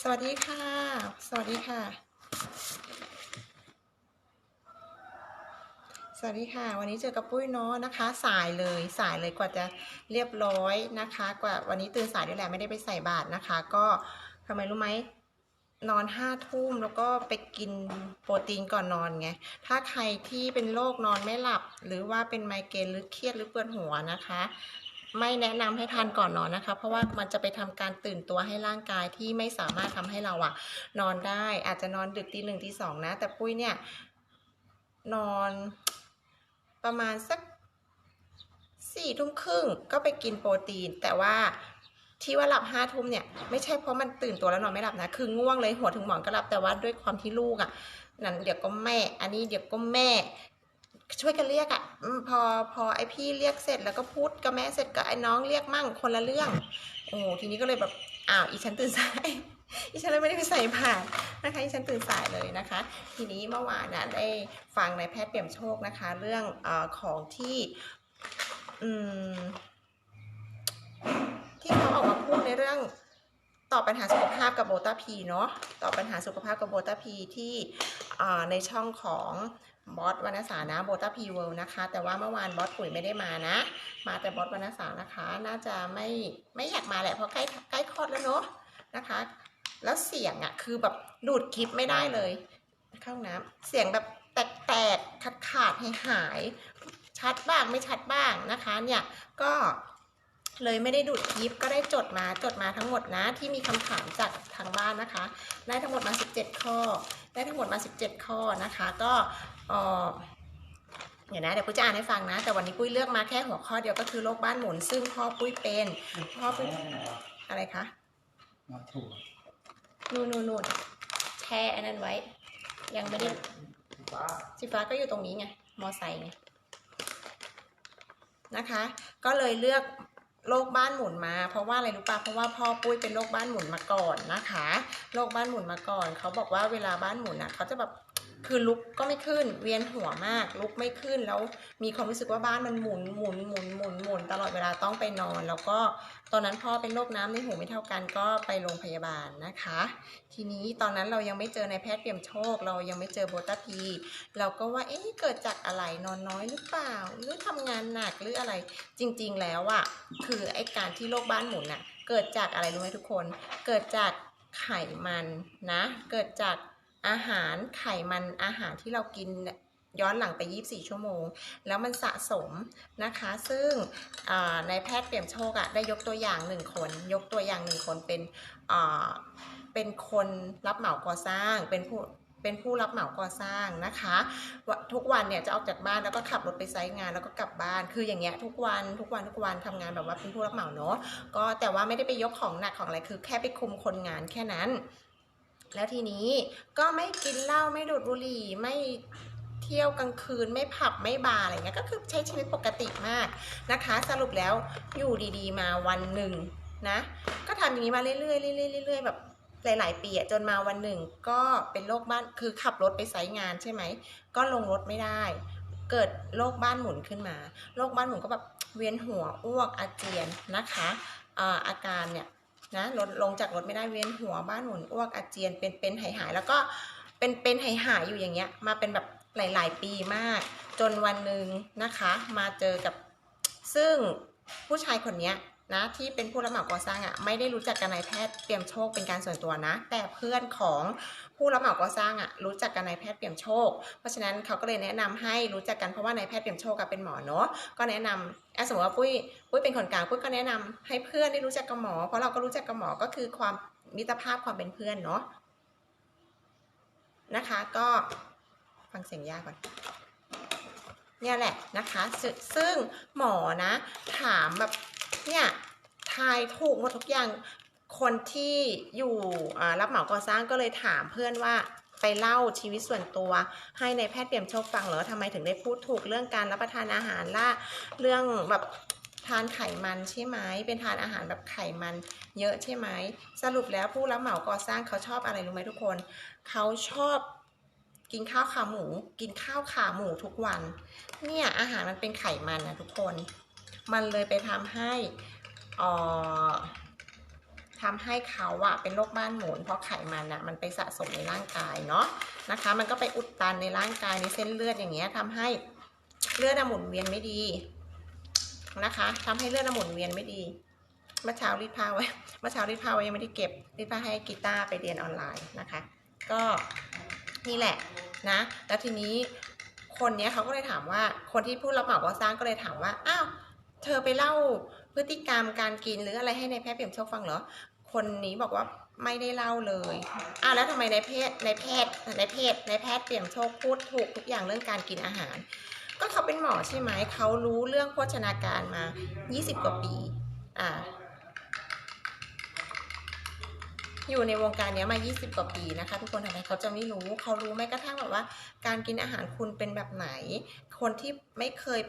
สวัสดีค่ะ สวัสดีค่ะ สวัสดีค่ะ วันนี้เจอกับปุ้ยเนาะนะคะ สายเลยสายเลยกว่าจะเรียบร้อยนะคะ กว่าวันนี้ตื่นสายด้วยแหละไม่ได้ไปใส่บาตรนะคะ ก็ทำไมรู้ไหมนอนห้าทุ่มแล้วก็ไปกินโปรตีนก่อนนอนไง ถ้าใครที่เป็นโรคนอนไม่หลับ หรือว่าเป็นไมเกรนหรือเครียดหรือปวดหัวนะคะ ไม่แนะนำให้ทานก่อนนอนนะคะ เพราะว่ามันจะไปทำการตื่นตัวให้ร่างกายที่ไม่สามารถทำให้เราอะนอนได้ อาจจะนอนดึกตีหนึ่งตีสองนะ แต่ปุ้ยเนี่ย นอนประมาณสักสี่ทุ่มครึ่งก็ไปกินโปรตีน แต่ว่าที่ว่าหลับห้าทุ่มเนี่ยไม่ใช่เพราะมันตื่นตัวแล้วนอนไม่หลับนะ คือง่วงเลยหัวถึงหมอนก็หลับแต่ว่าด้วยความที่ลูกอะ่ะนั่นเดี๋ยวก็แม่ อันนี้เดี๋ยวก็แม่ ช่วยกันเรียกอะ่ะพอพอไอพี่เรียกเสร็จแล้วก็พูดกับแม่เสร็จก็ไอ้น้องเรียกมั่งคนละเรื่องโอ้ทีนี้ก็เลยแบบอ้าวอีฉันตื่นสายอีฉันเลยไม่ได้ไปใส่ผ่านนะคะอีฉันตื่นสายเลยนะคะ ทีนี้เมื่อวานนะได้ฟังในแพทย์เปี่ยมโชคนะคะ เรื่องอของที่อืมที่เขาออกมาพูดในเรื่องตอบปัญหาสุขภาพกับโบตาพีเนาะตอบปัญหาสุขภาพกับโบตาพีที่ในช่องของ บอสวรรณสานะโบตาพีเวิลนะคะ แต่ว่าเมื่อวานบอสปุ๋ยไม่ได้มานะ มาแต่บอสวรรณสานะคะ น่าจะไม่ไม่อยากมาแหละเพราะใกล้ใกล้คลอดแล้วเนาะนะคะ แล้วเสียงอะ่ะคือแบบดูดคลิปไม่ได้เลย เข้าห้องน้ำเสียงแบบแตกๆขาดขาดหายหายชัดบ้างไม่ชัดบ้างนะคะเนี่ยก็เลยไม่ได้ดูดคลิปก็ได้จดมาจดมาทั้งหมดนะ ที่มีคำถามจากทางบ้านนะคะ ได้ทั้งหมดมา 17 ข้อ ได้ทั้งหมดมา 17 ข้อนะคะ ก็เออเดี๋ยวนะเดี๋ยวปุ้ยจะอ่านให้ฟังนะ แต่วันนี้ปุ้ยเลือกมาแค่หัวข้อเดียวก็คือโรคบ้านหมุน ซึ่งพ่อปุ้ยเป็นพ่อปุ้ยอะไรคะมาถูกนู่นนู่นนู่นแช่อันนั้นไว้ ยังไม่ได้ฟ้าสีฟ้าก็อยู่ตรงนี้ไงมอไซค์ไงนะคะ ก็เลยเลือก โรคบ้านหมุนมา เพราะว่าอะไรรู้ปะเพราะว่าพ่อปุ้ยเป็นโรคบ้านหมุนมาก่อนนะคะโรคบ้านหมุนมาก่อน เขาบอกว่าเวลาบ้านหมุนอะเขาจะแบบ คือลุกก็ไม่ขึ้น เวียนหัวมาก ลุกไม่ขึ้นแล้วมีความรู้สึกว่าบ้านมันหมุนหมุนหมุนหมุนหมุนตลอดเวลาต้องไปนอน แล้วก็ตอนนั้นพ่อเป็นโรคน้ำในหูไม่เท่ากันก็ไปโรงพยาบาลนะคะ ทีนี้ตอนนั้นเรายังไม่เจอในายแพทย์เปี่ยมโชค เรายังไม่เจอโบตาพีเราก็ว่าเอ๊ะเกิดจากอะไรนอนน้อยหรือเปล่า หรือทำงานหนักหรืออะไรจริง ๆ แล้วอะคือไอ้การที่โรคบ้านหมุนอะเกิดจากอะไรรู้ไหมทุกคน เกิดจากไขมันนะ เกิดจาก อาหารไขมันอาหารที่เรากินย้อนหลังไป 24 ชั่วโมง แล้วมันสะสมนะคะ ซึ่งในแพทย์เปี่ยมโชคอะได้ยกตัวอย่างหนึ่งคน ยกตัวอย่างหนึ่งคนเป็นเป็นคนรับเหมาก่อสร้าง เป็นผู้เป็นผู้รับเหมาก่อสร้างนะคะ ทุกวันเนี่ยจะออกจากบ้านแล้วก็ขับรถไปไซต์งานแล้วก็กลับบ้าน คืออย่างเงี้ยทุกวันทุกวันทุกวันทำงานแบบว่าเป็นผู้รับเหมาเนาะ ก็แต่ว่าไม่ได้ไปยกของหนักของอะไร คือแค่ไปคุมคนงานแค่นั้น แล้วทีนี้ก็ไม่กินเหล้าไม่ดูดบุหรี่ไม่เที่ยวกลางคืนไม่ผับไม่บาร์อะไรเงี้ยก็คือใช้ชีวิตปกติมากนะคะ สรุปแล้วอยู่ดีๆ มาวันหนึ่งนะ ก็ทำอย่างนี้มาเรื่อยๆเรื่อยๆเรื่อยๆแบบหลายๆปีอะจนมาวันหนึ่งก็เป็นโรคบ้านคือขับรถไปไซต์งานใช่ไหม ก็ลงรถไม่ได้ เกิดโรคบ้านหมุนขึ้นมาโรคบ้านหมุนก็แบบเวียนหัวอ้วกอาเจียนนะคะอ่าอาการเนี่ย นะลดลงจากรถไม่ได้เวียนหัวบ้านหมุนอ้วกอาเจียนเป็นเป็นหายหายแล้วก็เป็นเป็นหายหายอยู่อย่างเงี้ย มาเป็นแบบหลาย ๆ ปีมาก จนวันหนึ่งนะคะ มาเจอกับซึ่งผู้ชายคนเนี้ยนะที่เป็นผู้รับเหมาก่อสร้างอะไม่ได้รู้จักกับนายแพทย์เตรียมโชคเป็นการส่วนตัวนะ แต่เพื่อนของ ผู้รับเหมาก่อสร้างอะรู้จักกับนายแพทย์เปี่ยมโชค เพราะฉะนั้นเขาก็เลยแนะนำให้รู้จักกันเพราะว่านายแพทย์เปี่ยมโชคกับเป็นหมอเนาะก็แนะนำอะสมมติว่าปุ้ยปุ้ยเป็นคนกลางปุ้ยก็แนะนำให้เพื่อนได้รู้จักกับหมอ เพราะเราก็รู้จักกับหมอก็คือความมิตรภาพความเป็นเพื่อนเนาะนะคะ ก็ฟังเสียงยากก่อนเนี่ยแหละนะคะซซึ่งหมอนะ ถามแบบเนี่ยทายถูกหมดทุกอย่าง คนที่อยู่รับเหมาก่อสร้างก็เลยถามเพื่อนว่าไปเล่าชีวิตส่วนตัวให้ในแพทย์เปี่ยมโชคฟังเหรอทำไมถึงได้พูดถูกเรื่องการรับประทานอาหารล่ะเรื่องแบบทานไขมันใช่ไหมเป็นทานอาหารแบบไขมันเยอะใช่ไหมสรุปแล้วผู้รับเหมาก่อสร้างเขาชอบอะไรรู้ไหมทุกคน เขาชอบกินข้าวขาหมู กินข้าวขาหมูทุกวัน เนี่ยอาหารมันเป็นไขมันนะทุกคน มันเลยไปทำให้อ่อ ทำให้เขาอะเป็นโรคบ้านหมุน เพราะไขมันอะมันไปสะสมในร่างกายเนาะนะคะ มันก็ไปอุดตันในร่างกายในเส้นเลือดอย่างเงี้ยทำให้เลือดหมุนเวียนไม่ดีนะคะทำให้เลือดหมุนเวียนไม่ดีเมื่อเช้ารีดผ้าไว้เมื่อเช้ารีดผ้าไว้ยังไม่ได้เก็บรีดผ้าให้กีตาร์ไปเรียนออนไลน์นะคะ ก็นี่แหละนะ แล้วทีนี้คนเนี้ยเขาก็เลยถามว่าคนที่พูดรับเหมาก่อสร้างก็เลยถามว่าอ้าวเธอไปเล่าพฤติกรรมการกินหรืออะไรให้ในแพทย์เปี่ยมโชคฟังเหรอ คนนี้บอกว่าไม่ได้เล่าเลยอ้าวแล้วทำไมในายแพทย์ในายแพทย์ในายแพทย์ในายแพทย์เปี่ยมโชคพูดถูกทุกอย่างเรื่องการกินอาหาร ก็เขาเป็นหมอใช่ไหม เขารู้เรื่องโภชนาการมา 20 กว่าปี อ่า อยู่ในวงการเนี้ยมา 20 กว่าปีนะคะ ทุกคนทำไมเขาจะไม่รู้ เขารู้แม้กระทั่งแบบว่า การกินอาหารคุณเป็นแบบไหน คนที่ไม่เคย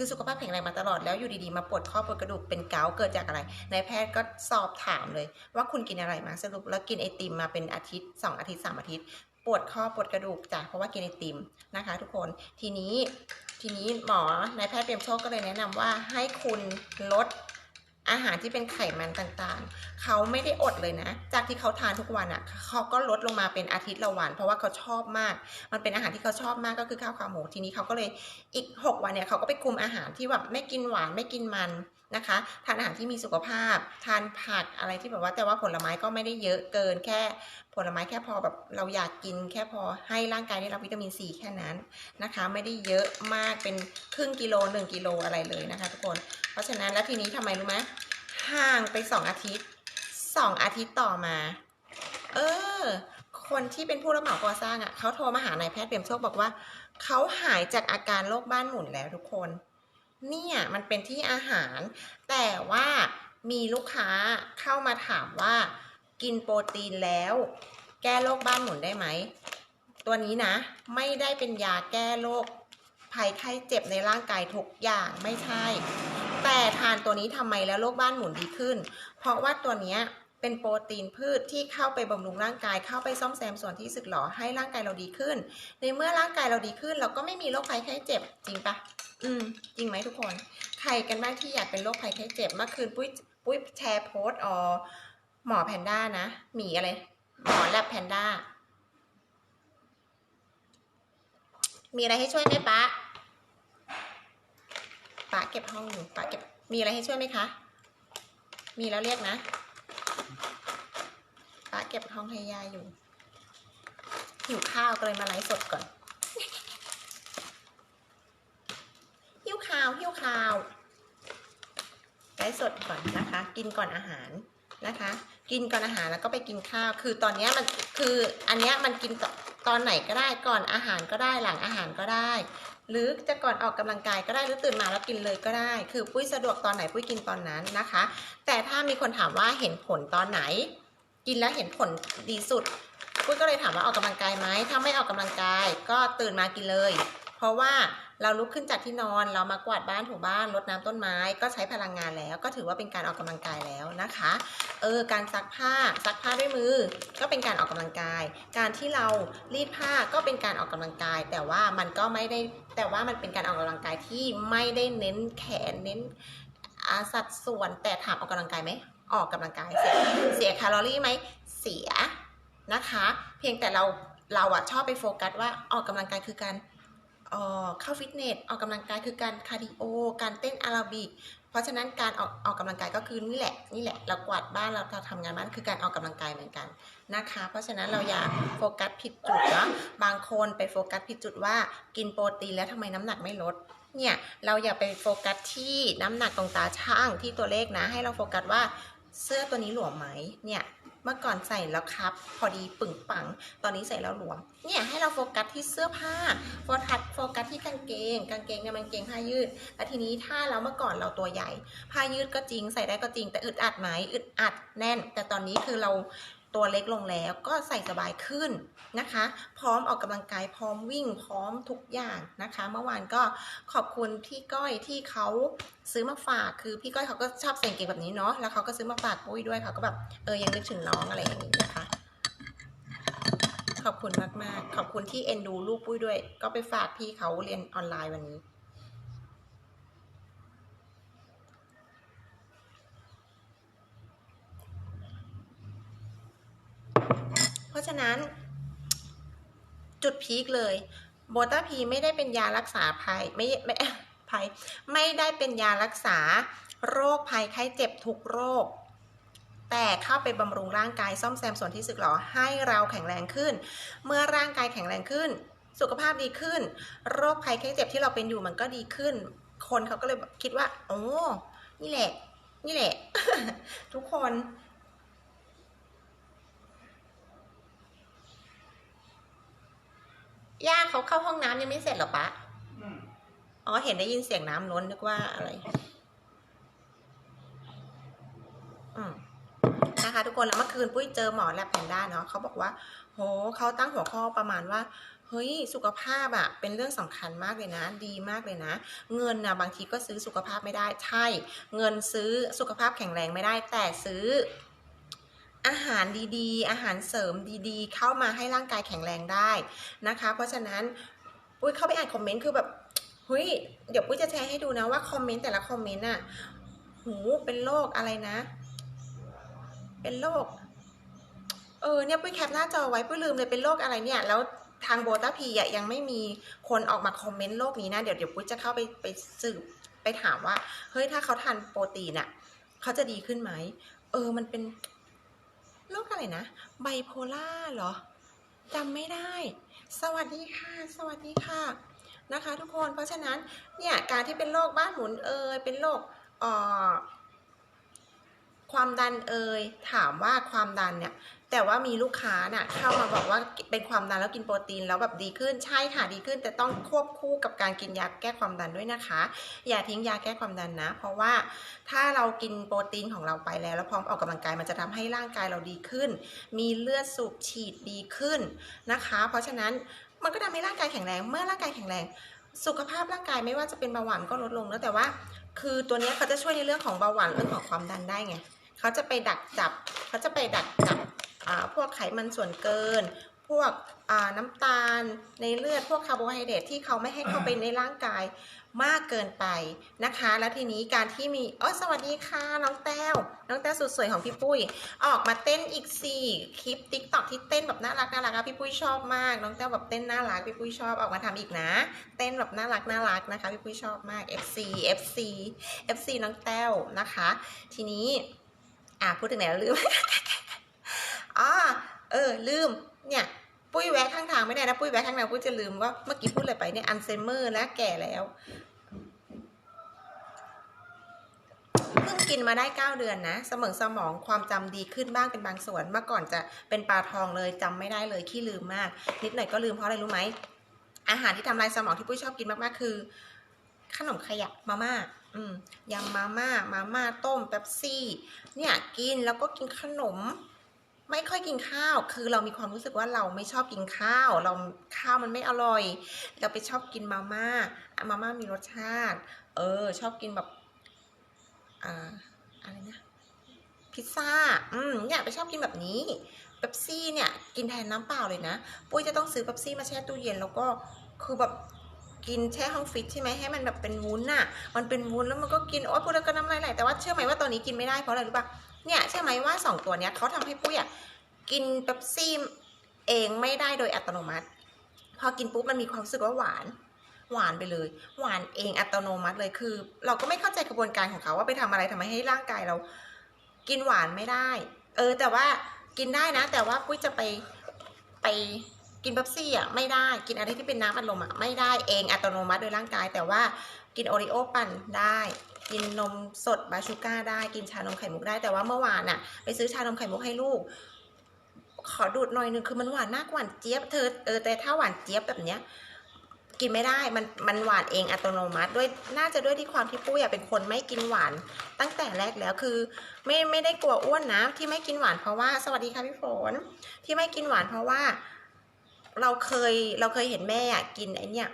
คือสุขภาพแข็งแรงมาตลอดแล้วอยู่ดีๆ มาปวดข้อปวดกระดูกเป็นเกาเกิดจากอะไรนายแพทย์ก็สอบถามเลย ว่าคุณกินอะไรมาสรุปแล้วกินไอติมมาเป็นอาทิตย์2อาทิตย์3อาทิตย์ ปวดข้อปวดกระดูกจ้ะเพราะว่ากินไอติมนะคะ ทุกคนทีนี้ทีนี้หมอนายแพทย์เตรียมโชคก็เลยแนะนำว่าให้คุณลด อาหารที่เป็นไขมันต่างๆ เขาไม่ได้อดเลยนะ จากที่เขาทานทุกวันอะ่ะเขาก็ลดลงมาเป็นอาทิตย์ละวัน เพราะว่าเขาชอบมาก มันเป็นอาหารที่เขาชอบมากก็คือข้าวขาหมูทีนี้เขาก็เลยอีก 6 วันเนี่ยเขาก็ไปคุมอาหารที่แบบไม่กินหวานไม่กินมัน นะคะ ทานอาหารที่มีสุขภาพ ทานผักอะไรที่แบบว่าแต่ว่าผลไม้ก็ไม่ได้เยอะเกินแค่ผลไม้แค่พอแบบเราอยากกินแค่พอให้ร่างกายได้รับวิตามินซีแค่นั้นนะคะ ไม่ได้เยอะมากเป็นครึ่งกิโลหนึ่งกิโลอะไรเลยนะคะ ทุกคน เพราะฉะนั้นแล้วทีนี้ทำไมรู้ไหมห่างไปสองอาทิตย์สองอาทิตย์ต่อมา เออ คนที่เป็นผู้รับเหมาก่อสร้างอะ่ะเขาโทรมาหานายแพทย์เปี่ยมโชคบอกว่าเขาหายจากอาการโรคบ้านหมุนแล้วทุกคน เนี่ยมันเป็นที่อาหาร แต่ว่ามีลูกค้าเข้ามาถามว่ากินโปรตีนแล้ว แก้โรคบ้านหมุนได้ไหม ตัวนี้นะ ไม่ได้เป็นยาแก้โรคภัยไข้เจ็บในร่างกายทุกอย่างไม่ใช่ แต่ทานตัวนี้ทำไมแล้วโรคบ้านหมุนดีขึ้น เพราะว่าตัวนี้เป็นโปรตีนพืชที่เข้าไปบำรุงร่างกายเข้าไปซ่อมแซมส่วนที่สึกหรอให้ร่างกายเราดีขึ้น ในเมื่อร่างกายเราดีขึ้น เราก็ไม่มีโรคภัยไข้เจ็บจริงปะ อืม จริงไหมทุกคน ใครกันบ้างที่อยากเป็นโรคภัยไข้เจ็บเมื่อคืนปุ้ยปุ้ยแชร์โพสต์อ๋อหมอแพนด้านะหมีอะไร หมอแลบแพนด้า มีอะไรให้ช่วยไหมป๊าป๊าเก็บห้องอยู่ป๊าเก็บมีอะไรให้ช่วยไหมคะ มีแล้วเรียกนะป๊าเก็บห้องให้ยายอยู่หิวข้าวก็เลยมาไลฟ์สดก่อน หิ วข้าวไลฟ์สดก่อนนะคะ กินก่อนอาหารนะคะ กินก่อนอาหารแล้วก็ไปกินข้าว คือตอนนี้มันคืออันเนี้ยมันกินตตอนไหนก็ได้ก่อนอาหารก็ได้หลังอาหารก็ได้ หรือจะก่อนออกกำลังกายก็ได้หรือตื่นมาแล้วกินเลยก็ได้ คือปุ้ยสะดวกตอนไหนปุ้ยกินตอนนั้นนะคะ แต่ถ้ามีคนถามว่าเห็นผลตอนไหน กินแล้วเห็นผลดีสุดปุ้ยก็เลยถามว่าออกกำลังกายไหมถ้าไม่ออกกำลังกายก็ตื่นมากินเลย เพราะว่า เราลุกขึ้นจากที่นอนเรามากวาดบ้านถูบ้านรดน้ำต้นไม้ ก็ใช้พลังงานแล้ว ก็ถือว่าเป็นการออกกำลังกายแล้วนะคะเออการซักผ้าซักผ้าด้วยมือ ก็เป็นการออกกำลังกาย การที่เรารีดผ้าก็เป็นการออกกำลังกาย แต่ว่ามันก็ไม่ได้แต่ว่ามันเป็นการออกกำลังกายที่ไม่ได้เน้นแขนเน้นอาสัดส่วนแต่ถามออกกำลังกายไหมออกกำลังกายเสียเสียแคลอรี่ไหมเสียนะคะ เพียงแต่เราเราอะชอบไปโฟกัสว่าออกกำลังกายคือการ เอ่อเข้าฟิตเนสออกกำลังกายคือการคาร์ดิโอ การเต้นอาราบิก เพราะฉะนั้นการออกออกกำลังกายก็คือนี่แหละนี่แหละเรากวาดบ้านเราทำงานบ้านคือการออกกำลังกายเหมือนกันนะคะ เพราะฉะนั้นเราอย่าโฟกัสผิดจุดเนาะบางคนไปโฟกัสผิดจุดว่ากินโปรตีนแล้วทำไมน้ำหนักไม่ลดเนี่ยเราอย่าไปโฟกัสที่น้ำหนักตรงตาช่างที่ตัวเลขนะ ให้เราโฟกัสว่า เสื้อตัวนี้หลวมไหมเนี่ยเมื่อก่อนใส่แล้วครับ พอดีปึ่งปัง ตอนนี้ใส่แล้วหลวม เนี่ยให้เราโฟกัสที่เสื้อผ้า โฟกัสโฟกัสที่กางเกง กางเกงเนี่ยมันเกงผ้ายืด แล้วทีนี้ถ้าเราเมื่อก่อนเราตัวใหญ่ ผ้ายืดก็จริง ใส่ได้ก็จริง แต่อึดอัดไหมอึดอัดแน่น แต่ตอนนี้คือเรา ตัวเล็กลงแล้วก็ใส่สบายขึ้นนะคะ พร้อมออกกำลังกายพร้อมวิ่งพร้อมทุกอย่างนะคะ เมื่อวานก็ขอบคุณพี่ก้อยที่เขาซื้อมาฝากคือพี่ก้อยเขาก็ชอบใส่กางเกงแบบนี้เนาะแล้วเขาก็ซื้อมาฝากปุ้ยด้วยเขาก็แบบเออยังนึกถึงน้องอะไรอย่างนี้นะคะ ขอบคุณมากๆ ขอบคุณที่เอ็นดูลูกปุ้ยด้วย ก็ไปฝากพี่เขาเรียนออนไลน์วันนี้ เพราะฉะนั้น จุดพีคเลย โบตาพีไม่ได้เป็นยารักษาภัยไม่ไม่ภัยไม่ได้เป็นยารักษา โรคภัยไข้เจ็บทุกโรค แต่เข้าไปบำรุงร่างกายซ่อมแซมส่วนที่สึกหรอให้เราแข็งแรงขึ้น เมื่อร่างกายแข็งแรงขึ้น สุขภาพดีขึ้น โรคภัยไข้เจ็บที่เราเป็นอยู่มันก็ดีขึ้น คนเขาก็เลยคิดว่า โอ้นี่แหละ นี่แหละ ทุกคน ย่าเขาเข้าห้องน้ำยังไม่เสร็จเหรอปะอ๋อ เห็นได้ยินเสียงน้ำล้นนึกว่าอะไร อืมนะคะทุกคนแล้วเมื่อคืนปุ้ยเจอหมอแลบแพนด้าเนาะเขาบอกว่า โหเขาตั้งหัวข้อประมาณว่า เฮ้ย สุขภาพอะเป็นเรื่องสำคัญมากเลยนะ ดีมากเลยนะ เงินนะบางทีก็ซื้อสุขภาพไม่ได้ใช่ เงินซื้อสุขภาพแข็งแรงไม่ได้แต่ซื้อ อาหารดีๆ อาหารเสริมดีๆ เข้ามาให้ร่างกายแข็งแรงได้นะคะ เพราะฉะนั้นปุ้ยเข้าไปอ่านคอมเมนต์คือแบบเฮ้ยเดี๋ยวปุ้ยจะแชร์ให้ดูนะว่าคอมเมนต์แต่ละคอมเมนต์อะหูเป็นโรคอะไรนะ เป็นโรคเออเนี่ยปุ้ยแคปหน้าจอไว้ปุ้ยลืมเลยเป็นโรคอะไรเนี่ย แล้วทางโบตาพีอะยังไม่มีคนออกมาคอมเมนต์โรคนี้นะ เดี๋ยวเดี๋ยวปุ้ยจะเข้าไปไปสืบไปถามว่า เฮ้ยถ้าเขาทานโปรตีนอะเขาจะดีขึ้นไหมเออมันเป็น โรคอะไรนะ ไบโพล่าเหรอจำไม่ได้ สวัสดีค่ะ สวัสดีค่ะนะคะ ทุกคน เพราะฉะนั้นเนี่ยการที่เป็นโรคบ้านหมุนเอยเป็นโรคอ่อ ความดันเอ่ยถามว่าความดันเนี่ยแต่ว่ามีลูกค้าน่ะเข้ามาบอกว่าเป็นความดันแล้วกินโปรตีนแล้วแบบดีขึ้นใช่ค่ะดีขึ้น แต่ต้องควบคู่กับการกินยาแก้ความดันด้วยนะคะ อย่าทิ้งยาแก้ความดันนะ เพราะว่าถ้าเรากินโปรตีนของเราไปแล้วแล้วพร้อมออกกำลังกายมันจะทำให้ร่างกายเราดีขึ้น มีเลือดสูบฉีดดีขึ้นนะคะ เพราะฉะนั้นมันก็ทำให้ร่างกายแข็งแรงเมื่อร่างกายแข็งแรง สุขภาพร่างกายไม่ว่าจะเป็นเบาหวานก็ลดลงแล้วแต่ว่า คือตัวนี้เขาจะช่วยในเรื่องของเบาหวานเรื่องของความดันได้ไง เขาจะไปดักจับเขาจะไปดักจับพวกไขมันส่วนเกิน พวกน้ำตาลในเลือดพวกคาร์โบไฮเดรตที่เขาไม่ให้เข้าไปในร่างกายมากเกินไปนะคะ แล้วทีนี้การที่มีอ๋อสวัสดีค่ะน้องแต้วน้องแต้วสุดสวยของพี่ปุ้ย ออกมาเต้นอีกสี่คลิปติ๊กต็อกที่เต้นแบบน่ารักน่ารักอะพี่ปุ้ยชอบมากน้องแต้วแบบเต้นน่ารักพี่ปุ้ยชอบออกมาทำอีกนะ เต้นแบบน่ารักน่ารักนะคะพี่ปุ้ยชอบมาก FC FC FC น้องแต้วนะคะ ทีนี้ อะพูดถึงไหนแล้วลืม อ๋อ เออ ลืม เนี่ย ปุ้ยแวะข้างทางไม่ได้นะ ปุ้ยแวะข้างทางปุ้ยจะลืมว่าเมื่อกี้พูดอะไรไปเนี่ย อัลไซเมอร์และแก่แล้ว เพิ่งกินมาได้9เดือนนะ สมองสมองความจำดีขึ้นบ้างเป็นบางส่วน เมื่อก่อนจะเป็นปลาทองเลยจำไม่ได้เลย ขี้ลืมมาก นิดหน่อยก็ลืมเพราะอะไรรู้ไหม อาหารที่ทำลายสมองที่ปุ้ยชอบกินมากๆ คือ ขนมขยะมาม่า อืมยำมาม่ามาม่าต้มเป๊ปซี่ เนี่ยกินแล้วก็กินขนม ไม่ค่อยกินข้าว คือเรามีความรู้สึกว่าเราไม่ชอบกินข้าว เราข้าวมันไม่อร่อย เราไปชอบกินมาม่ามาม่ามีรสชาติ เออ ชอบกินแบบอ่าอะไรนะพิซซ่า อืมเนี่ยไปชอบกินแบบนี้เป๊ปซี่เนี่ย กินแทนน้ำเปล่าเลยนะ ปุ้ยจะต้องซื้อเป๊ปซี่มาแช่ตู้เย็นแล้วก็คือแบบ กินแช่ห้องฟิตใช่ไหมให้มันแบบเป็นวุ้นน่ะมันเป็นวุ้นแล้วมันก็กินโอ้พูดแล้วก็น้ำลายไหลแต่ว่าเชื่อไหมว่าตอนนี้กินไม่ได้เพราะอะไรรู้ปะเนี่ยเชื่อไหมว่าสองตัวเนี้ยเขาทำให้ปุ้ยอะกินเป๊ปซี่เองไม่ได้โดยอัตโนมัติ พอกินปุ๊บมันมีความรู้สึกว่าหวานหวานไปเลย หวานเองอัตโนมัติเลยคือ เราก็ไม่เข้าใจกระบวนการของเขาว่าไปทำอะไรทำไมให้ร่างกายเรา กินหวานไม่ได้ เออ แต่ว่ากินได้นะ แต่ว่าปุ้ยจะไปไป กินเป๊ปซี่อะไม่ได้กินอะไรที่เป็นน้ำอัดลมอะไม่ได้เองอัตโนมัติโดยร่างกาย แต่ว่ากินโอริโอปั่นได้ กินนมสดบาชูก้าได้กินชานมไข่มุกได้แต่ว่าเมื่อวานน่ะไปซื้อชานมไข่มุกให้ลูก ขอดูดหน่อยหนึงคือมันหวานมากหวานเจี๊ยบเธอเออแต่ถ้าหวานเจี๊ยบแบบเนี้ยกินไม่ได้ มัน มันหวานเองอัตโนมัติ ด้วย น่าจะด้วยที่ความที่ปุ้ยอะเป็นคนไม่กินหวาน ตั้งแต่แรกแล้ว คือ ไม่ ไม่ได้กลัวอ้วนนะ ที่ไม่กินหวานเพราะว่า สวัสดีค่ะพี่ฝน ที่ไม่กินหวานเพราะว่า เราเคยเราเคยเห็นแม่อะกินไอเนี่ย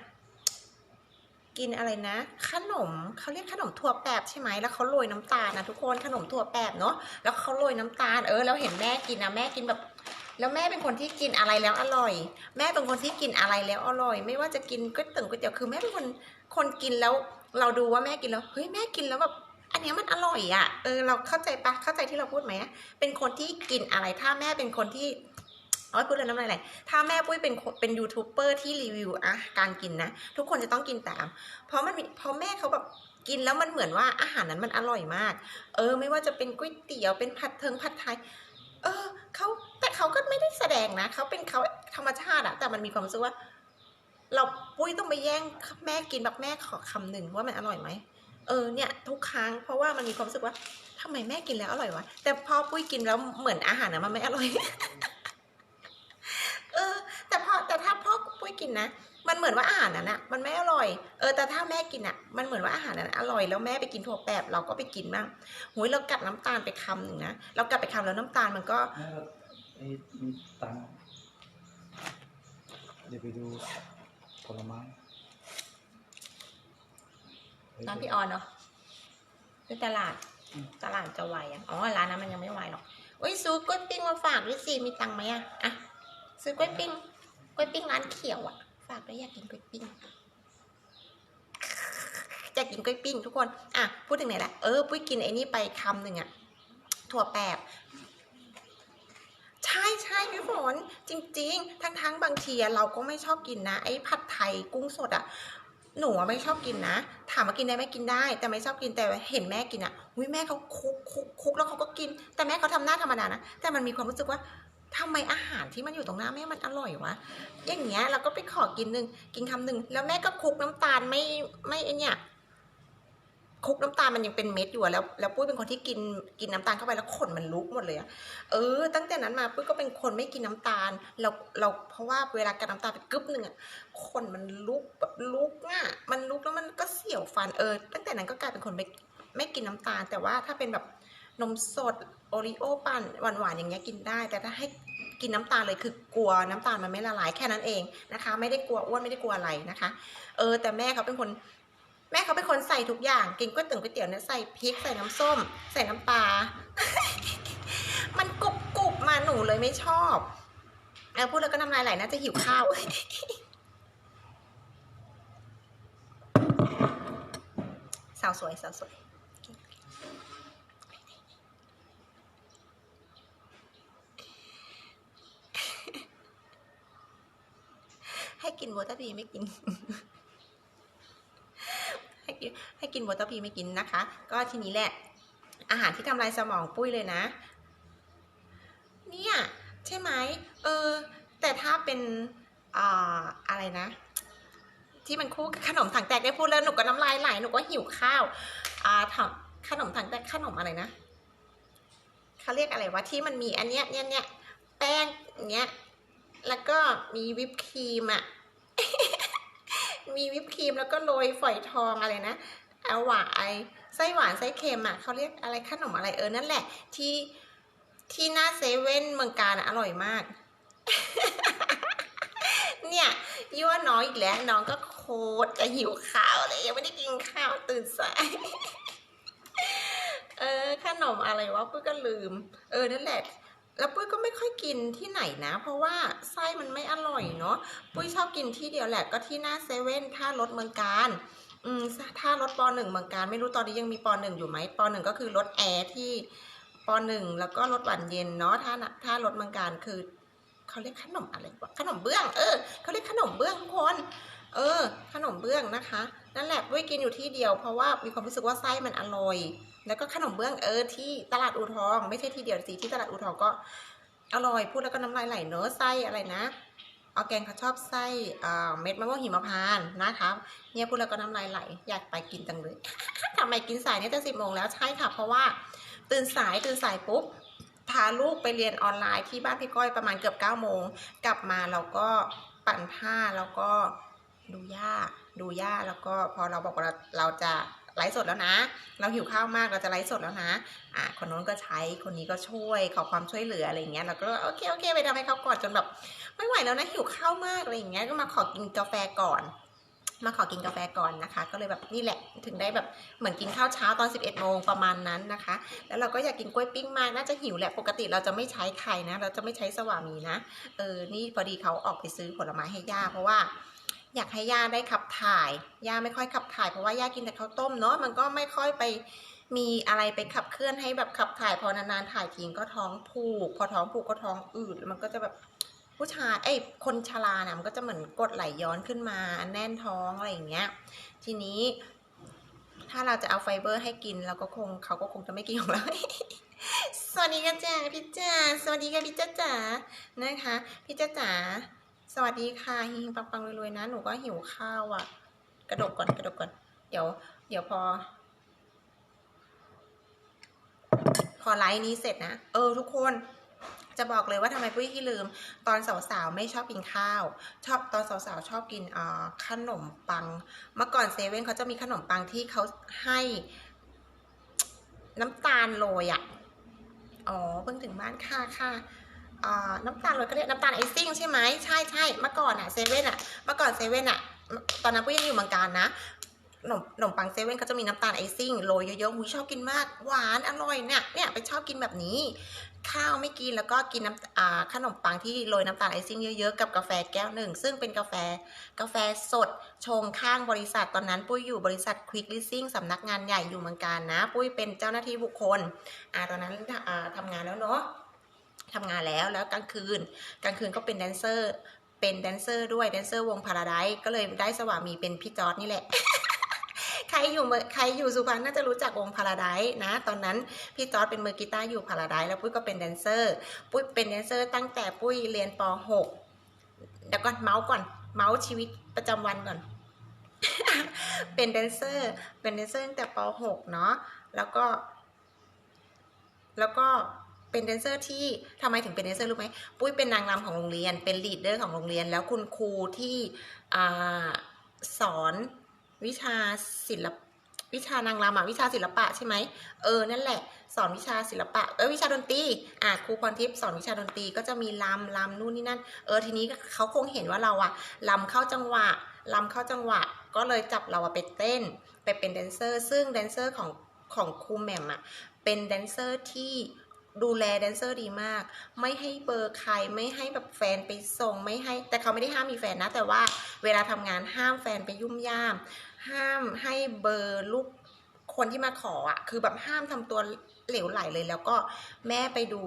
กินอะไรนะขนมเขาเรียกขนมถั่วแปบใช่ไหมแล้วเขาโรยน้ำตาลนะทุกคนขนมถั่วแปบเนาะแล้วเขาโรยน้ำตาลเออแล้วเห็นแม่กินนะแม่กินแบบ แล้วแม่เป็นคนที่กินอะไรแล้วอร่อย แม่เป็นคนที่กินอะไรแล้วอร่อย ไม่ว่าจะกินก๋วยเตี๋ยวก๋วยเตี๋ยวคือแม่เป็นคนคนกินแล้ว เราดูว่าแม่กินแล้วเฮ้ยแม่กินแล้วแบบอันเนี้ยมันอร่อยอะ่ะเออเราเข้าใจปะเข้าใจที่เราพูดไหมเป็นคนที่กินอะไรถ้าแม่เป็นคนที่ อ๋อพูดแล้วน้ำลายไหลถ้าแม่ปุ้ยเป็นเป็นยูทูบเบอร์ที่รีวิวอะการกินนะ ทุกคนจะต้องกินตาม เพราะมันเพราะแม่เขาแบบกินแล้วมันเหมือนว่าอาหารนั้นมันอร่อยมาก เออ ไม่ว่าจะเป็นก๋วยเตี๋ยวเป็นผัดเทิงผัดไทย เออเขาแต่เขาก็ไม่ได้แสดงนะเขาเป็นเขาธรรมชาติอะแต่มันมีความรู้สึกว่า เราปุ้ยต้องไปแย่งแม่กินแบบแม่ขอคำหนึ่งว่ามันอร่อยไหมเออเนี่ยทุกครั้งเพราะว่ามันมีความรู้สึกว่าทำไมแม่กินแล้วอร่อยวะแต่พอปุ้ยกินแล้วเหมือนอาหารนะมันไม่อร่อย เออ แต่พอแต่ถ้าพ่อปุ้ย กินนะ มันเหมือนว่าอาหารนั้นอะมันไม่อร่อย เออ แต่ถ้าแม่กินอะมันเหมือนว่าอาหารนั้นอร่อย แล้วแม่ไปกินถั่วแปบเราก็ไปกินบ้างหุยเรากัดน้ำตาลไปคำหนึ่งนะ เรากัดไปคำแล้วน้ำตาลมันก็แล้วก็ไอ้มีตังค์เดี๋ยวไปดูผลไม้เฮ้ยร้านพี่ออนเนาะที่ตลาดอืมตลาดจะไหวอะ อ๋อ ร้านนั้นมันยังไม่ไหวหรอกเอ้ยซื้อกล้วยปิ้งมาฝากด้วยสิ มีตังค์ไหมอะ อะ ซื้อกล้วยปิ้ง กล้วยปิ้งร้านเขียวอะ ฝากด้วยอยากกินกล้วยปิ้งอยากกินกล้วยปิ้งทุกคน อะ พูดถึงไหนละเออ ปุ้ยกินไอ้นี่ไปคำหนึ่งอะ ถั่วแปบ ใช่ใช่พี่ฝนจริง ๆ ทั้งทั้งๆบางทีอะเราก็ไม่ชอบกินนะ ไอ้ผัดไทยกุ้งสดอะ หนูอะไม่ชอบกินนะ ถามว่ากินได้ไหมกินได้ แต่ไม่ชอบกิน แต่เห็นแม่กินอะอุ้ยแม่เขาคุกคุกคุกแล้วเขาก็กิน แต่แม่เขาทำหน้าธรรมดานะ แต่มันมีความรู้สึกว่า ทำไมอาหารที่มันอยู่ตรงหน้าแม่มันอร่อยวะ อย่างเงี้ยเราก็ไปขอกินหนึ่งกินคำหนึ่งแล้วแม่ก็คลุกน้ำตาลไม่ไม่ไอเนี่ยคลุกน้ำตาลมันยังเป็นเม็ดอยู่แล้ว แล้วปุ้ยเป็นคนที่กินกินน้ำตาลเข้าไปแล้วขนมันลุกหมดเลยอะเออ ตั้งแต่นั้นมาปุ้ยก็เป็นคนไม่กินน้ำตาล เราเราเพราะว่าเวลากัดน้ำตาลไปกึ๊บหนึ่งอะขนมันลุกแบบลุกอะมันลุกแล้วมันก็เสียวฟันเออ ตั้งแต่นั้นก็กลายเป็นคนไม่ไม่กินน้ำตาล แต่ว่าถ้าเป็นแบบนมสดโอริโอปั่นหวานๆอย่างเงี้ยกินได้ แต่ถ้าให้ กินน้ำตาลเลยคือกลัวน้ำตาลมันไม่ละลายแค่นั้นเองนะคะ ไม่ได้กลัวอ้วนไม่ได้กลัวอะไรนะคะ เออ แต่แม่เขาเป็นคนแม่เขาเป็นคนใส่ทุกอย่างกินก๋วยเตี๋ยวก๋วยเตี๋ยวเนี่ยใส่พริกใส่น้ำส้ม ใส่น้ำปลา มันกรุบกรุบมาหนูเลยไม่ชอบเออพูดแล้วก็น้ำลายไหลน่าจะหิวข้าวสาวสวยสาวสวย ให้กินวอเตอร์พีไม่กิน ให้กินให้กินวอเตอร์พีไม่กินนะคะ ก็ทีนี้แหละ อาหารที่ทำลายสมองปุ้ยเลยนะ เนี่ยใช่ไหมเออ แต่ถ้าเป็นอ่าอะไรนะ ที่มันคู่ขนมถังแตกได้พูดแล้วหนูก็น้ำลายไหลหนูก็หิวข้าว อ่าถังขนมถังแตกขนมอะไรนะเขาเรียกอะไรวะที่มันมีอันเนี้ยเนี้ยเนี้ยแป้งอย่างเงี้ย แล้วก็มีวิปครีมอะมีวิปครีมแล้วก็โรยฝอยทองอะไรนะเอาหวานไอไส้หวานไส้เค็มอะเขาเรียกอะไรขนมอะไรเออนั่นแหละ ที่ที่หน้าเซเว่นเมืองการอะอร่อยมาก เนี่ยยั่วน้องอีกแล้วน้องก็โคตรจะหิวข้าวเลยยังไม่ได้กินข้าวตื่นสายเออขนมอะไรวะปุ้ยก็ลืม เออนั่นแหละ แล้วปุ้ยก็ไม่ค่อยกินที่ไหนนะ เพราะว่าไส้มันไม่อร่อยเนาะปุ้ยชอบกินที่เดียวแหละก็ที่หน้าเซเว่นท่ารถเมืองการอืมท่ารถปหนึ่งเมืองการไม่รู้ตอนนี้ยังมีปหนึ่งอยู่ไหมปหนึ่งก็คือรถแอร์ที่ปหนึ่งแล้วก็รถหวานเย็นเนาะท่าท่ารถเมืองการคือเขาเรียกขนมอะไรวะขนมเบื้องเออเขาเรียกขนมเบื้องทุกคนเออ ขนมเบื้องนะคะ นั่นแหละปุ้ยกินอยู่ที่เดียวเพราะว่ามีความรู้สึกว่าไส้มันอร่อย แล้วก็ขนมเบื้องเออที่ตลาดอูทอง ไม่ใช่ที่เดียวสิที่ตลาดอูทองก็อร่อยพูดแล้วก็น้ำลายไหลเนอะไส้อะไรนะออร์แกนเขาชอบไส้อ่าเม็ดมะม่วงหิมพานต์นะคะเนี่ยพูดแล้วก็น้ำลายไหลอยากไปกินจังเลยทำไมกินสายเนี่ยจะสิบโมงแล้วใช่ค่ะเพราะว่าตื่นสายตื่นสายปุ๊บพาลูกไปเรียนออนไลน์ที่บ้านพี่ก้อยประมาณเกือบเก้าโมงกลับมาเราก็ปั่นผ้าแล้วก็ดูย่าดูย่าแล้วก็พอเราบอกว่าเราจะ ไลฟ์สดแล้วนะ เราหิวข้าวมากเราจะไลฟ์สดแล้วนะอะคนโน้นก็ใช้คนนี้ก็ช่วยขอความช่วยเหลืออะไรเงี้ยเราก็โอเคโอเคไปทำให้เขาก่อนจนแบบไม่ไหวแล้วนะหิวข้าวมากอะไรเงี้ยก็มาขอกินกาแฟก่อน มาขอกินกาแฟก่อนนะคะ ก็เลยแบบนี่แหละถึงได้แบบเหมือนกินข้าวเช้าตอน 11โมงประมาณนั้นนะคะ แล้วเราก็อยากกินกล้วยปิ้งมากน่าจะหิวแหละปกติเราจะไม่ใช้ไข่นะ เราจะไม่ใช้สวามีนะเออนี่พอดีเขาออกไปซื้อผลไม้ให้ย่าเพราะว่า อยากให้ย่าได้ขับถ่าย ย่าไม่ค่อยขับถ่ายเพราะว่าย่ากินแต่ข้าวต้มเนาะมันก็ไม่ค่อยไปมีอะไรไปขับเคลื่อนให้แบบขับถ่ายพอนานๆถ่ายทิ้งก็ท้องผูก พอท้องผูกก็ท้องอืดแล้วมันก็จะแบบผู้ชายเอ้คนชราน่ะมันก็จะเหมือนกดไหลย้อนขึ้นมาแน่นท้องอะไรอย่างเงี้ย ทีนี้ ถ้าเราจะเอาไฟเบอร์ให้กินเราก็คงเขาก็คงจะไม่กินของเราสวัสดีค่ะจ้าพี่จ้าสวัสดีค่ะพี่จ้าจ๋านะคะ พี่จ้าจ๋า สวัสดีค่ะฮิงปังปังรวยๆนะหนูก็หิวข้าวอะ กระดกก่อนกระดกก่อน เดี๋ยว เดี๋ยวพอ พอไลฟ์นี้เสร็จนะ เออ ทุกคน จะบอกเลยว่าทำไมปุ้ยที่ลืม ตอนสาวๆไม่ชอบกินข้าว ชอบตอนสาวๆชอบกินอ่าขนมปัง เมื่อก่อนเซเว่นเขาจะมีขนมปังที่เขาให้ น้ำตาลโรยอะอ๋อเพิ่งถึงบ้านค่ะค่ะ น้ำตาลโรยก็เรียกน้ำตาลไอซิ่งใช่ไหมใช่ใช่เมื่อก่อนอะเซเว่นอะเมื่อก่อนเซเว่นอะตอนนั้นปุ้ยยังอยู่เมืองการนะขนมขนมปังเซเว่นเขาจะมีน้ำตาลไอซิ่งโรยเยอะๆหุยชอบกินมาก หวานอร่อยเนี่ยเนี่ยไปชอบกินแบบนี้ ข้าวไม่กินแล้วก็กินน้ำขนมปังที่โรยน้ำตาลไอซิ่งเยอะๆกับกาแฟแก้วหนึ่ง ซึ่งเป็นกาแฟกาแฟสดชงข้างบริษัทตอนนั้น ปุ้ยอยู่บริษัทควิกลิซิ่งสำนักงานใหญ่อยู่เมืองการนะ ปุ้ยเป็นเจ้าหน้าที่บุคคลอ่าตอนนั้นอ่าทำงานแล้วเนาะ ทำงานแล้วแล้วกลางคืน กลางคืนก็เป็นแดนเซอร์ เป็นแดนเซอร์ด้วยแดนเซอร์วงพาราไดก็เลยได้สวามีเป็นพี่จอร์ดนี่แหละใครอยู่ใครอยู่สุพรรณน่าจะรู้จักวงพาราไดนะ ตอนนั้นพี่จอร์ดเป็นมือกีตาร์อยู่พาราไดแล้วปุ้ยก็เป็นแดนเซอร์ ปุ้ยเป็นแดนเซอร์ตั้งแต่ปุ้ยเรียนป .6 เดี๋ยวก่อนเมาส์ก่อนเมาส์ชีวิตประจำวันก่อน เป็นแดนเซอร์ เป็นแดนเซอร์ตั้งแต่ป .6 เนาะแล้วก็ แล้วก็ เป็นแดนเซอร์ที่ทำไมถึงเป็นแดนเซอร์รู้ไหมปุ้ยเป็นนางรำของโรงเรียน เป็นลีดเดอร์ของโรงเรียน แล้วคุณครูที่อสอนวิชาศิลปวิชานางรำอะวิชาศิลปะใช่ไหมเออนั่นแหละ สอนวิชาศิลปะเออวิชาดนตรีอะครูพรทิพย์สอนวิชาดนตรีก็จะมีลำลำนู่นนี่นั่นเออทีนี้เขาคงเห็นว่าเราอะลำเข้าจังหวะลำเข้าจังหวะ ก็เลยจับเราอะไปเต้น ไปเป็นแดนเซอร์ ซึ่งแดนเซอร์ของของครูแหม่มอะเป็นแดนเซอร์ที่ ดูแลแดนเซอร์ดีมาก ไม่ให้เบอร์ใครไม่ให้แบบแฟนไปส่งไม่ให้แต่เขาไม่ได้ห้ามมีแฟนนะ แต่ว่าเวลาทำงานห้ามแฟนไปยุ่มย่าม ห้ามให้เบอร์ลูกคนที่มาขออะคือแบบห้ามทำตัวเหลวไหลเลยแล้วก็แม่ไปดู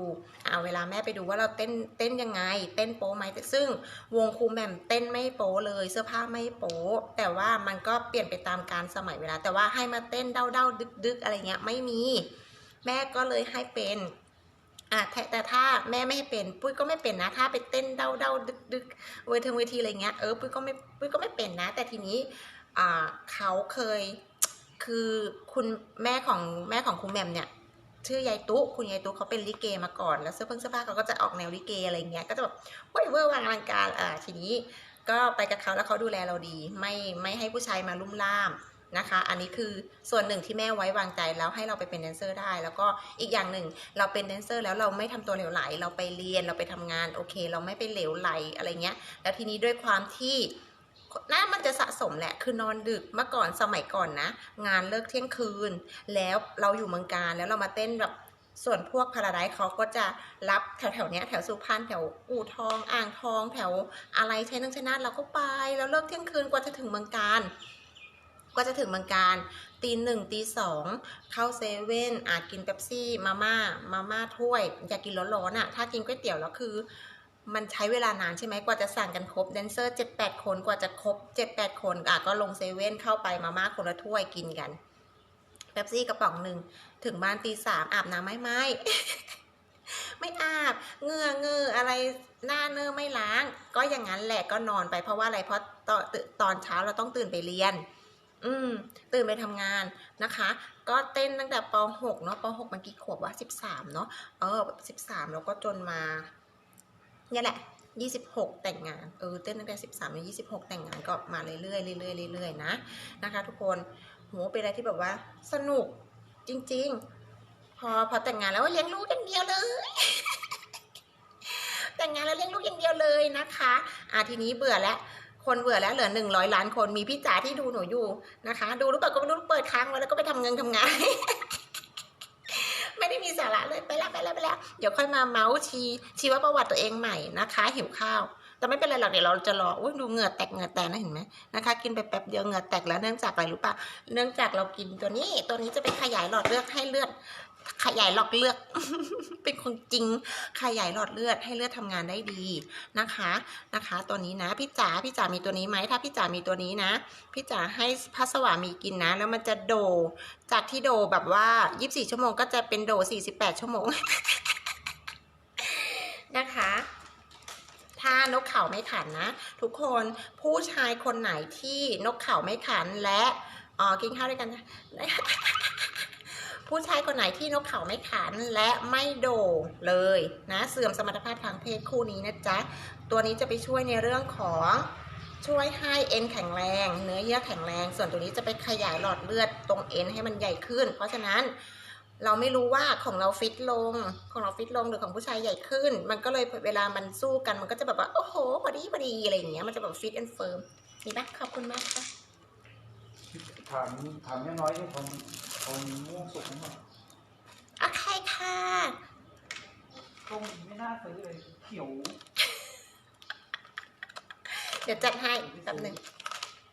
อ่าเวลาแม่ไปดูว่าเราเต้นเต้นยังไง เต้นโป๊ไหมซึ่งวงครูแหม่มเต้นไม่โป๊เลย เสื้อผ้าไม่โป๊แต่ว่ามันก็เปลี่ยนไปตามการสมัยเวลา แต่ว่าให้มาเต้นเด้าเด้าดึกดึกๆอะไรเงี้ยไม่มี แม่ก็เลยให้เป็น อะแต่ถ้าแม่ไม่ให้เป็น ปุ้ยก็ไม่เป็นนะ ถ้าไปเต้นเด้าเด้าดึกดึกเวทีเวทีอะไรเงี้ยเออปุ้ยก็ไม่ปุ้ยก็ไม่เป็นนะ แต่ทีนี้อ่าเขาเคย คือคุณแม่ของแม่ของคุณแหมมเนี่ยชื่อยายตุ๊คุณยายตุ๊เขาเป็นลิเกมาก่อนแล้วเสื้อเพิ่งเสื้อผ้าเขาก็จะออกแนวลิเกอะไรเงี้ยก็จะแบบเว้ยเวอร์วางอลังการอ่าทีนี้ก็ไปกับเขาแล้วเขาดูแลเราดี ไม่ไม่ให้ผู้ชายมาลุ่มล่าม นะคะ อันนี้คือส่วนหนึ่งที่แม่ไว้วางใจแล้วให้เราไปเป็นแดนเซอร์ได้ แล้วก็อีกอย่างหนึ่งเราเป็นแดนเซอร์แล้วเราไม่ทำตัวเหลวไหล เราไปเรียนเราไปทำงานโอเค เราไม่ไปเหลวไหลอะไรเงี้ย แล้วทีนี้ด้วยความที่น่ามันจะสะสมแหละ คือนอนดึกเมื่อก่อนสมัยก่อนนะ งานเลิกเที่ยงคืน แล้วเราอยู่เมืองการแล้วเรามาเต้นแบบส่วนพวกพาราไดเขาก็จะรับแถวแถวเนี้ยแถวสุพรรณแถวอู่ทอง อ่างทอง แถวอะไรใช้นังชนะเราก็ไป แล้วเลิกเที่ยงคืนกว่าจะถึงเมืองการ กว่าจะถึงเมืองการตีหนึ่งตีสองเข้าเซเว่นอาจกินเป๊ปซี่มาม่ามาม่าถ้วย อยากกินร้อนๆอะ ถ้ากินก๋วยเตี๋ยวแล้วคือ มันใช้เวลานานใช่ไหมกว่าจะสั่งกันครบแดนเซอร์เจ็ดแปดคนกว่าจะครบเจ็ดแปดคนอะก็ลงเซเว่นเข้าไปมาม่าคนละถ้วยกินกันเป๊ปซี่กระป๋องหนึ่งถึงบ้านตีสามอาบน้ำไหมไม่ไม่อาบเงื่อเงืออะไรหน้าเนื้อไม่ล้าง ก็อย่างนั้นแหละก็นอนไปเพราะว่าอะไรเพราะตอนตื่นตอนเช้าเราต้องตื่นไปเรียน อืม ตื่นไปทำงานนะคะ ก็เต้นตั้งแต่ป .6 เนาะป .6 มันกี่ขวบวะ13 เนาะเออ 13 แล้วก็จนมาเนี่ยแหละ 26 แต่งงาน เออ เต้นตั้งแต่ 13ถึง26 แต่งงานก็มาเรื่อยๆเรื่อยๆเรื่อยๆนะนะคะ ทุกคนโหเป็นอะไรที่แบบว่า สนุกจริง ๆ พอพอแต่งงานแล้วเลี้ยงลูกอย่างเดียวเลย แต่งงานแล้วเลี้ยงลูกอย่างเดียวเลยนะคะ อะทีนี้เบื่อแล้ว คนเบื่อแล้วเหลือหนึ่งร้อยล้านคนมีพี่จ๋าที่ดูหนูอยู่นะคะ ดูรือเปล่าก็ไม่รู้เปิดค้างไว้แล้วก็ไปทำเงินทำงาน ไม่ได้มีสาระเลยไปแล้วไปแล้วไปแล้วเดี๋ยวค่อยมาเมาส์ชีชีวประวัติตัวเองใหม่นะคะ หิวข้าว แต่ไม่เป็นไรหรอกเดี๋ยวเราจะรออุ้ยดูเหงื่อแตกเหงื่อแตกนะเห็นไหมนะคะ กินไปแป๊บเดียวเหงื่อแตกแล้วเนื่องจากอะไรรู้ปะเนื่องจากเรากินตัวนี้ตัวนี้จะไปขยายหลอดเลือดให้เลือด ขยายหลอดเลือด เป็นคนจริง ขยายหลอดเลือดให้เลือดทำงานได้ดีนะคะนะคะ ตัวนี้นะพี่จ๋าพี่จ๋ามีตัวนี้ไหมถ้าพี่จ๋ามีตัวนี้นะพี่จ๋าให้พัสวามีกินนะ แล้วมันจะโด จากที่โดแบบว่า24ชั่วโมงก็จะเป็นโด48ชั่วโมงนะคะถ้านกเขาไม่ขันนะ ทุกคนผู้ชายคนไหนที่นกเขาไม่ขันและอ๋อกินข้าวด้วยกันนะ ผู้ชายคนไหนที่นกเขาไม่ขันและไม่โด่งเลยนะเสื่อมสมรรถภาพทางเพศคู่นี้นะจ๊ะตัวนี้จะไปช่วยในเรื่องของช่วยให้เอ็นแข็งแรง เนื้อเยื่อแข็งแรง ส่วนตัวนี้จะไปขยายหลอดเลือดตรงเอ็นให้มันใหญ่ขึ้น เพราะฉะนั้นเราไม่รู้ว่าของเราฟิตลง ของเราฟิตลงหรือของผู้ชายใหญ่ขึ้น มันก็เลยเวลามันสู้กันมันก็จะแบบว่า โอ้โหพอดีพอดีอะไรอย่างเงี้ยมันจะแบบฟิตแอนด์เฟิร์มมีปะขอบคุณมากค่ะถามถามน้อยที่เขาเขามีม่วงสุกไหมโอเคค่ะ ตรงไม่น่าซื้อเลยเขียวเดี๋ยวจัดให้แป๊บหนึง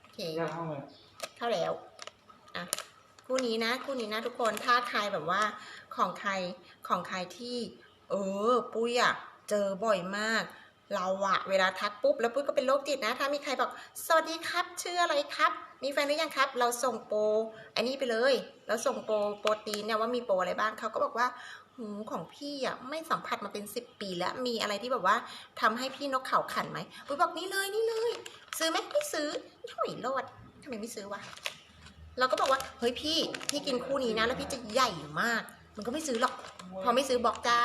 โอเคยากเข้าเลยเข้าแล้วอะคู่นี้นะคู่นี้นะทุกคนถ้าใครแบบว่าของใครของใครที่ เออ ปุ้ยอะเจอบ่อยมาก เราอะเวลาทักปุ๊บแล้วปุ้ยก็เป็นโรคจิตนะ ถ้ามีใครบอก สวัสดีครับ ชื่ออะไรครับ มีแฟนหรือยังครับ เราส่งโปรอันนี้ไปเลย เราส่งโปรโปรตีนเนี่ยว่ามีโปรอะไรบ้างเขาก็บอกว่าหูของพี่อะไม่สัมผัสมาเป็นสิบปีแล้วมีอะไรที่แบบว่าทำให้พี่นกเขาขันไหมปุ้ยบอกนี่เลยนี่เลย ซื้อไหมไม่ซื้อห่วยโลดทำไมไม่ซื้อวะเราก็บอกว่าเฮ้ยพี่พี่กินคู่นี้นะ แล้วพี่จะใหญ่มาก มันก็ไม่ซื้อหรอก พอไม่ซื้อบอกจ้า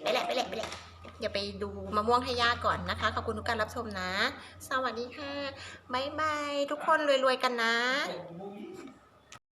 ไปแหละไปแหละไปแหละ อย่าไปดูมะม่วงให้ย่าก่อนนะคะ ขอบคุณทุกการรับชมนะ สวัสดีค่ะ บ๊ายบาย ทุกคนรวยๆกันนะ